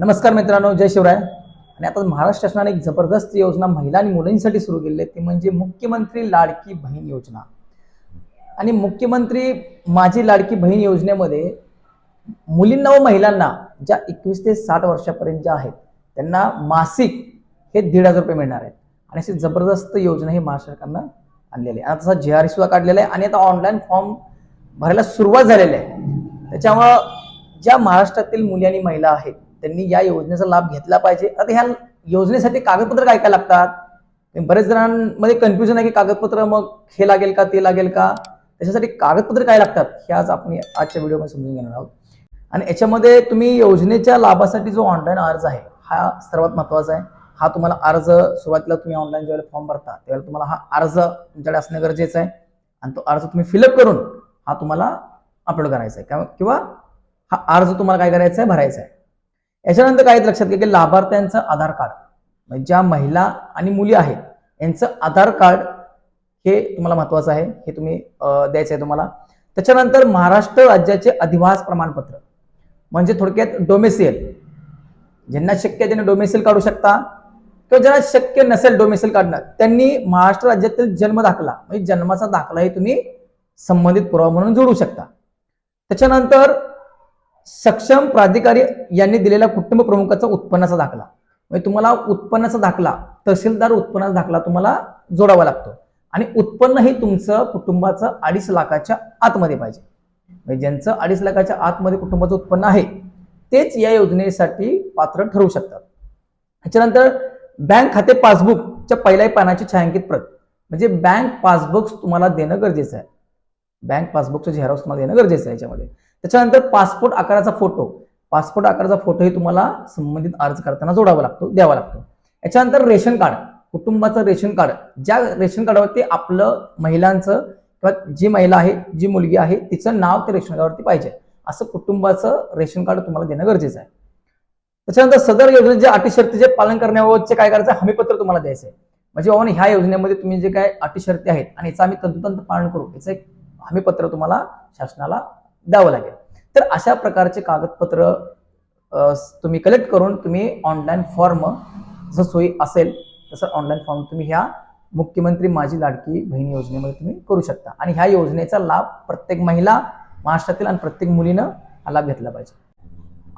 नमस्कार मित्रांनो जय शिवराय. आणि आता महाराष्ट्र शासनाने एक जबरदस्त योजना महिला आणि मुलींसाठी सुरू केलेली आहे. ती म्हणजे मुख्यमंत्री लाडकी बहीण योजना. आणि मुख्यमंत्री माझी लाडकी बहीण योजनेमध्ये मुलींना व महिलांना ज्या एकवीस ते साठ वर्षापर्यंत ज्या आहेत त्यांना मासिक हे दीड हजार रुपये मिळणार आहेत. आणि अशी जबरदस्त योजना ही महाराष्ट्र सरकारनं आणलेली आहे. आता तसा जे आर सुद्धा काढलेला आहे आणि आता ऑनलाईन फॉर्म भरायला सुरुवात झालेली आहे. त्याच्यामुळं ज्या महाराष्ट्रातील मुली आणि महिला आहेत त्यांनी या योजनेचा लाभ घेतला पाहिजे. आता ह्या योजनेसाठी कागदपत्र काय काय लागतात? बरेच जणांमध्ये कन्फ्युजन आहे की कागदपत्र मग हे लागेल का ते लागेल का? त्याच्यासाठी कागदपत्र काय लागतात? हे आज आपण आजच्या व्हिडिओमध्ये समजून घेणार आहोत. आणि याच्यामध्ये तुम्ही योजनेच्या लाभासाठी जो ऑनलाईन अर्ज आहे हा सर्वात महत्त्वाचा आहे. हा तुम्हाला अर्ज सुरुवातीला तुम्ही ऑनलाईन ज्यावेळेला फॉर्म भरता त्यावेळेला तुम्हाला हा अर्ज तुमच्याकडे असणं गरजेचं आहे. आणि तो अर्ज तुम्ही फिलअप करून हा तुम्हाला अपलोड करायचा आहे. किंवा- किंवा हा अर्ज तुम्हाला काय करायचा आहे? भरायचा आहे. याच्यानंतर काय लक्षात घ्या की लाभार्थ्यांचं आधार कार्ड म्हणजे ज्या महिला आणि मुली आहेत यांचं आधार कार्ड हे तुम्हाला महत्वाचं आहे हे तुम्ही द्यायचं आहे तुम्हाला. त्याच्यानंतर महाराष्ट्र राज्याचे अधिवास प्रमाणपत्र म्हणजे थोडक्यात डोमेसियल ज्यांना शक्य आहे त्यांनी डोमेसियल काढू शकता किंवा ज्यांना शक्य नसेल डोमेसियल काढणं त्यांनी महाराष्ट्र राज्यातील जन्म दाखला म्हणजे जन्माचा दाखलाही तुम्ही संबंधित पुरावा म्हणून जोडू शकता. त्याच्यानंतर सक्षम प्राधिकारी यांनी दिलेला कुटुंब प्रमुखाचा उत्पन्नाचा दाखला. म्हणजे तुम्हाला उत्पन्नाचा दाखला तहसीलदार उत्पन्नाचा दाखला तुम्हाला जोडावा लागतो. आणि उत्पन्न हे तुमचं कुटुंबाचं अडीच लाखाच्या आतमध्ये पाहिजे. म्हणजे ज्यांचं अडीच लाखाच्या आतमध्ये कुटुंबाचं उत्पन्न आहे तेच या योजनेसाठी पात्र ठरू शकतात. त्याच्यानंतर बँक खाते पासबुकच्या पहिल्याही पानाची छायांकित प्रत. म्हणजे बँक पासबुक तुम्हाला देणं गरजेचं आहे. बँक पासबुकचं झेरॉक्स तुम्हाला देणं गरजेचं आहे याच्यामध्ये. त्याच्यानंतर पासपोर्ट आकाराचा फोटो. पासपोर्ट आकाराचा फोटोही तुम्हाला संबंधित अर्ज करताना जोडावा लागतो द्यावा लागतो. याच्यानंतर रेशन कार्ड कुटुंबाचं रेशन कार्ड. ज्या रेशन कार्डावरती आपलं महिलांचं किंवा जी महिला आहे जी मुलगी आहे तिचं नाव त्या रेशन कार्डावरती पाहिजे. असं कुटुंबाचं रेशन कार्ड तुम्हाला देणं गरजेचं आहे. त्याच्यानंतर सदर योजनेचे अटी शर्तीचे पालन करण्याबाबतचे काय करायचं हमीपत्र तुम्हाला द्यायचं आहे. म्हणजे बाबा ह्या योजनेमध्ये तुम्ही जे काय अटी शर्ती आहेत आणि याचं आम्ही तंतोतंत पालन करू. याचं एक हमीपत्र तुम्हाला शासनाला द्यावं लागेल. तर अशा प्रकारचे कागदपत्र तुम्ही कलेक्ट करून तुम्ही ऑनलाईन फॉर्म जसं सोयी असेल तसं ऑनलाईन फॉर्म तुम्ही ह्या मुख्यमंत्री माझी लाडकी बहीण योजनेमध्ये तुम्ही करू शकता. आणि ह्या योजनेचा लाभ प्रत्येक महिला महाराष्ट्रातील आणि प्रत्येक मुलीनं हा लाभ घेतला पाहिजे.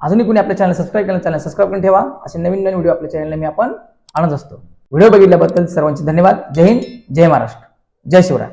अजूनही कुणी आपल्या चॅनल सबस्क्राईब केलं चॅनल सबस्क्राईब करून ठेवा. असे नवीन नवीन व्हिडिओ आपल्या चॅनलला मी आपण आणत असतो. व्हिडिओ बघितल्याबद्दल सर्वांचे धन्यवाद. जय हिंद जय महाराष्ट्र. जय शिवराय.